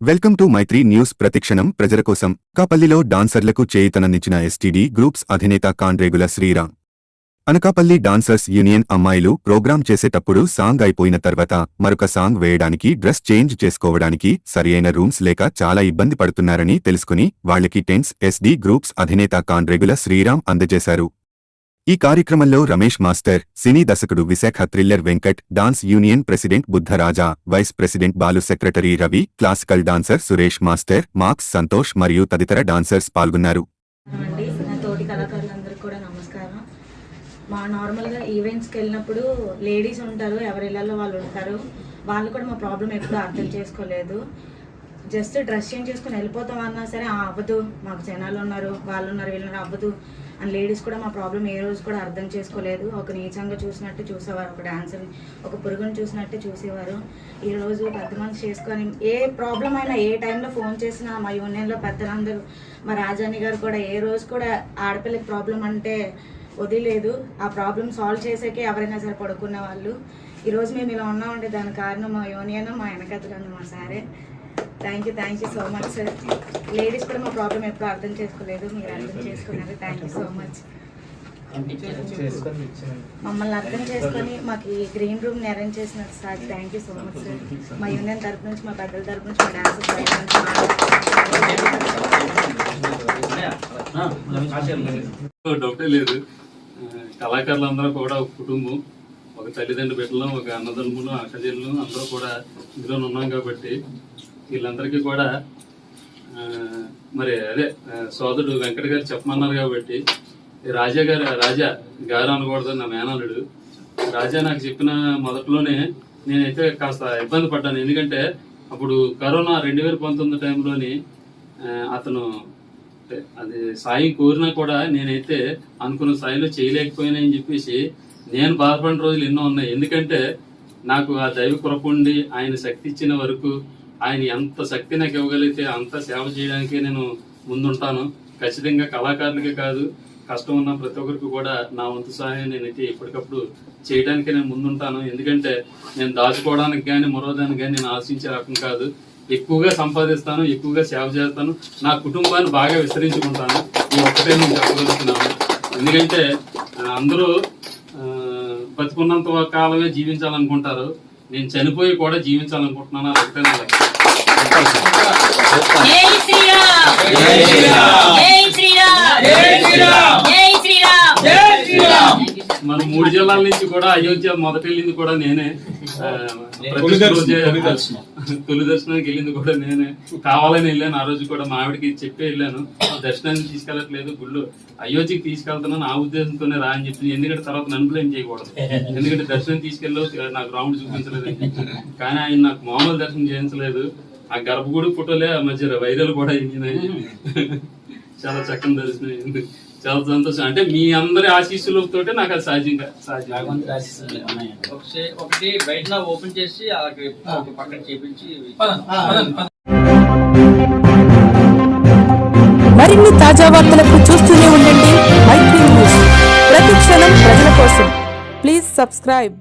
Welcome to Mythri news ప్రతిక్షణం ప్రజల కోసం. కాపల్లిలో డాన్సర్లకు చేయితనందించిన ఎస్టీడీ గ్రూప్స్ అధినేత కాండ్రేగుల శ్రీరామ్. అనకాపల్లి డాన్సర్స్ యూనియన్ అమ్మాయిలు ప్రోగ్రాం చేసేటప్పుడు సాంగ్ అయిపోయిన తర్వాత మరొక సాంగ్ వేయడానికి డ్రెస్ చేంజ్ చేసుకోవడానికి సరియైన రూమ్స్ లేక చాలా ఇబ్బంది పడుతున్నారని తెలుసుకుని వాళ్ళకి టెన్స్ ఎస్డీ గ్రూప్స్ అధినేత కాండ్రేగుల శ్రీరామ్ అందజేశారు. ఈ కార్యక్రమంలో రమేష్ మాస్టర్ సినీ దర్శకుడు Visakha thriller Venkat dance union president Buddharaja vice president Balu secretary Ravi classical dancer Suresh master Marks Santosh మరియు తదితర డాన్సర్స్ పాల్గొన్నారు. మా నార్మల్గా ఈవెంట్స్కి వెళ్ళినప్పుడు లేడీస్ ఉంటారు ఎవరి ఇళ్ళల్లో వాళ్ళు ఉంటారు. వాళ్ళు కూడా మా ప్రాబ్లం ఎప్పుడూ అర్థం చేసుకోలేదు. జస్ట్ డ్రెస్ చేంజ్ చేసుకుని వెళ్ళిపోతాం అన్నా సరే అవ్వదు మాకు జనాలు ఉన్నారు వాళ్ళు ఉన్నారు వీళ్ళు అవ్వదు. అండ్ లేడీస్ కూడా మా ప్రాబ్లం ఏ రోజు కూడా అర్థం చేసుకోలేదు. ఒక నీచంగా చూసినట్టు చూసేవారు ఒక డాన్సర్ని ఒక పురుగుని చూసినట్టు చూసేవారు. ఈరోజు పెద్ద మనిషి చేసుకొని ఏ ప్రాబ్లం అయినా ఏ టైంలో ఫోన్ చేసినా మా యూనియన్లో పెద్దలందరూ మా రాజాని గారు కూడా ఏ రోజు కూడా ఆడపిల్లకి ప్రాబ్లం అంటే వదిలేదు. ఆ ప్రాబ్లం సాల్వ్ చేసాకే ఎవరైనా సరే పడుకునే వాళ్ళు. ఈరోజు మేము ఇలా ఉన్నామంటే దాని కారణం మా యూనియన్ మా వెనకతలు మా సారే. Thank you thank you so much sir ladies కూడా మా ప్రాబ్లం ఎప్పుడు అర్థం చేసుకోలేదు. మీరు అర్థం చేసుకున్నారు. థ్యాంక్ యూ సో మచ్ మమ్మల్ని అర్థం చేసుకొని మాకు ఈ గ్రీన్ రూమ్ అరేంజ్ చేసిన sir thank you so much sir మా యూనియన్ తరపు నుంచి మా పెద్దల తరపు నుంచి మా డాన్స్ డౌటే లేదు. కళాకారులందరూ కూడా ఒక కుటుంబం ఒక తల్లిదండ్రుల బిడ్డలు ఒక అన్నదమ్ములు అక్కజల్లు అందరూ కూడా ఇందులో ఉన్నాం కాబట్టి వీళ్ళందరికీ కూడా మరి అదే సోదరుడు వెంకట గారు చెప్పమన్నారు కాబట్టి రాజా గారు రాజా గారు అనకూడదు నా మేనల్లుడు. రాజా నాకు చెప్పిన మొదట్లోనే నేనైతే కాస్త ఇబ్బంది పడ్డాను. ఎందుకంటే అప్పుడు కరోనా రెండు వేల పంతొమ్మిది టైంలోని అతను అది సాయం కోరినా కూడా నేనైతే అనుకున్న స్థాయిలో చేయలేకపోయినా అని చెప్పేసి నేను బాధపడిన రోజులు ఎన్నో ఉన్నాయి. ఎందుకంటే నాకు ఆ దైవ కృప ఉండి ఆయన శక్తి ఇచ్చిన వరకు ఆయన ఎంత శక్తి నాకు ఇవ్వగలిగితే అంత సేవ చేయడానికే నేను ముందుంటాను. ఖచ్చితంగా కళాకారులకే కాదు కష్టం ఉన్న ప్రతి ఒక్కరికి కూడా నా వంతు సహాయం నేనైతే ఎప్పటికప్పుడు చేయడానికి నేను ముందుంటాను. ఎందుకంటే నేను దాచుకోవడానికి కానీ మరోదానికి కానీ నేను ఆశించే రకం కాదు. ఎక్కువగా సంపాదిస్తాను ఎక్కువగా సేవ చేస్తాను. నా కుటుంబాన్ని బాగా విస్తరించుకుంటాను. ఈ ఒక్కటే నేను చెప్పగలుగుతున్నాను ఎందుకంటే అందరూ బతుకున్నంత కాలమే జీవించాలనుకుంటారు. నేను చనిపోయి కూడా జీవించాలనుకుంటున్నాను అది ఒకటే మన మూడు జిల్లాల నుంచి కూడా అయోధ్య మొదట వెళ్ళింది కూడా నేనే. తొలి దర్శనానికి వెళ్ళింది కూడా నేనే. కావాలని వెళ్ళాను ఆ రోజు కూడా మా ఆవిడకి చెప్పి వెళ్ళాను. దర్శనానికి తీసుకెళ్ళట్లేదు గుళ్ళు అయోధ్యకి తీసుకెళ్తున్నాను ఆ ఉద్దేశంతోనే రా అని చెప్పి ఎందుకంటే తర్వాత నన్ను బ్లేమ్ చేయకూడదు. ఎందుకంటే దర్శనం తీసుకెళ్ళి నాకు రాముడు చూపించలేదు కానీ ఆయన నాకు మామూలు దర్శనం చేయించలేదు. ఆ గర్భగుడి ఫోటోలే ఆ మధ్య వైరల్ కూడా అయింది చాలా చక్కని దర్శనం అయింది. చాలా సంతోషం. అంటే మీ అందరి ఆశీస్సులతో నాకు అది సహజంగా సహజంగా ఒకసే- ఒకటి బయట ఓపెన్ చేసి అలాగే ఒక పక్కన చేపించి మరిన్ని తాజా వార్తలకు చూస్తూనే ఉండండి. మైత్రి న్యూస్. ప్రతి క్షణం ప్రజల కోసం. Please subscribe.